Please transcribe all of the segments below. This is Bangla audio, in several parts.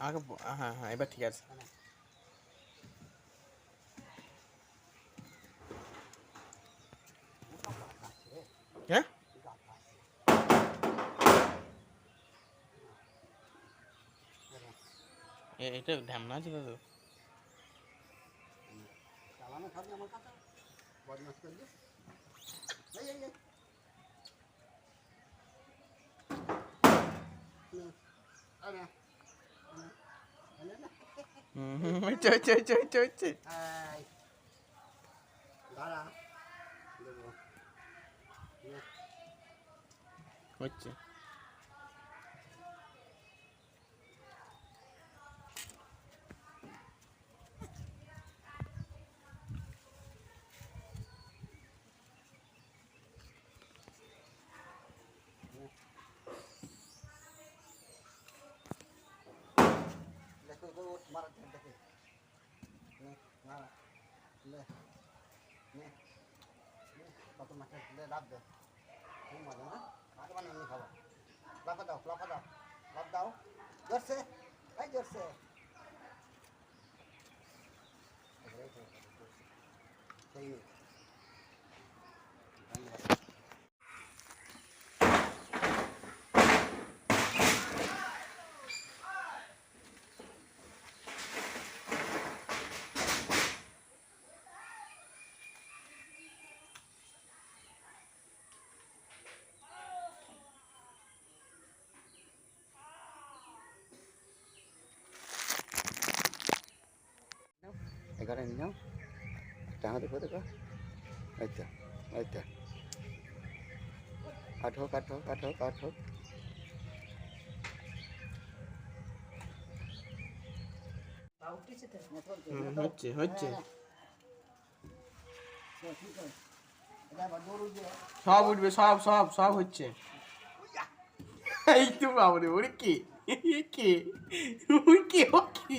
আগে হ্যাঁ হ্যাঁ এবার ঠিক আছে। হ্যাঁ? এটা ঢ্যামনা আছে দাদু? থাকবে আমার কাছে বদমাস করবে এই এই এই নে, আরে, আরে, আরে না। হুম হুম, হচ্ছে হচ্ছে হচ্ছে হচ্ছে হচ্ছে হচ্ছে দেখো তো ও মারা ধার দেখে মারা লে নে কত মাছের লে লাভ দে খুব মজা না আগে মানে এমনি খাব লাফা দাও লাফা দাও লাফ দাও জোরসে এই জোরসে সেই নেই এখানে নিও। টাঙা দেখো। দেখো আচ্ছা আচ্ছা কাঠ হোক কাঠ হোক কাঠ হোক কাঠ হোক। হচ্ছে হচ্ছে। সব উঠবে সব সব সব হচ্ছে। এই তো বাবরে ওরে কে? কে? ওরে কে? ও কি?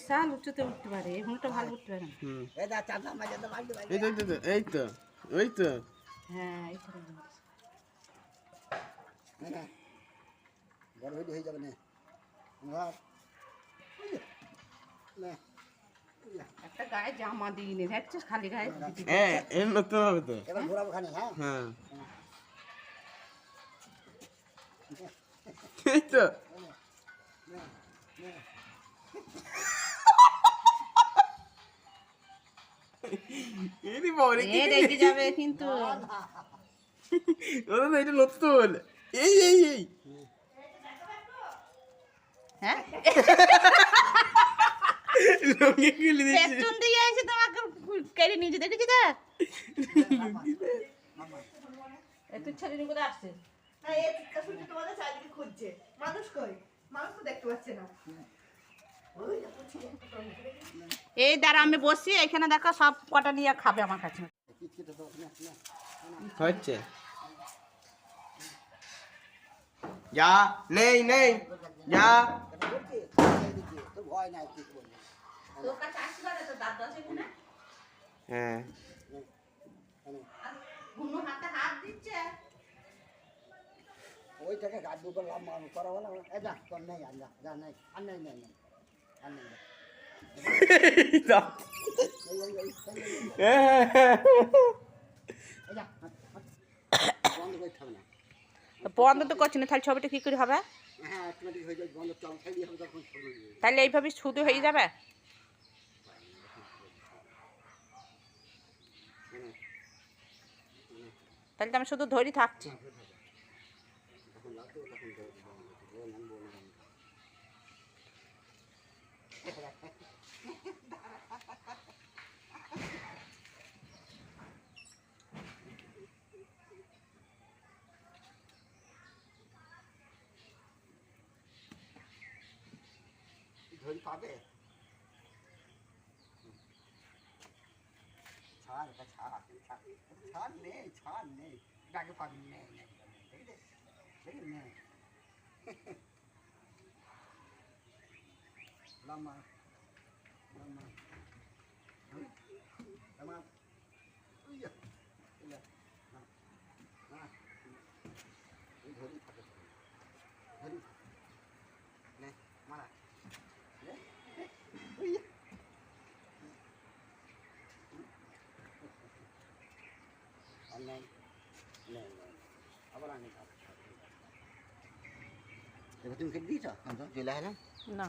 বিশাল উচ্চতে উঠতে পারে এই হুনুটা ভালো উঠতে পারে এই দা চাঁদা মাঝে তো এই তো এই তো, এই তো ওই তো হ্যাঁ এইখানে ধরছে। হ্যাঁ বড় হয়ে যাবে না। একটা গায়ে জামা দিয়ে নে দেখছিস খালি গায়ে হ্যাঁ এর নতুন হবে তো। এবার ঘোরাবো খানে হ্যাঁ। হ্যাঁ। এই তো। এরি বাবরে এ রেগে যাবে কিন্তু। এটা নতুন। এই এই এই। হ্যাঁ? লঙ্গি খুলে দিয়েছি। পেছন দিয়ে এসে তোমাকে কেড়ে দেখেছি ছেলে নিয়ে কোথায় আসছিস? না এ তোমাদের চারিদিকে খুঁজছে। মানুষ কই? মানুষ তো দেখতে পাচ্ছে না। দেখো এই দ্বারা আমি বসি এখানে দেখো সব কটা নিয়ে খাবে আমার কাছে। হচ্ছে। যা নেই নেই যা। হ্যাঁ। ওইটাকে গাছ দুপুর লাভ করা হলো। যা তোর নেই আর যা যা নেই আর নেই নেই নেই। বন্ধ তো করছি না, তাহলে ছবিটা কি করে হবে? তাহলে এইভাবে শুধু হয়ে যাবে? তাহলে তো আমি শুধু ধরি থাকছি। ঝোল পাবে? ছাড় এটা ছাড় ছাড় নেই ছাড় নেই। ডাকে পাবি, নেই নেই। ঠিক নেই। লামা লামা লামা উইয়া উইয়া না না এই ধরি থাকে ধরি নে মারা নে উইয়া আর নেই নেই নেই আবার আনি এবার তুমি কেটে দিয়েছ চলে এলাম না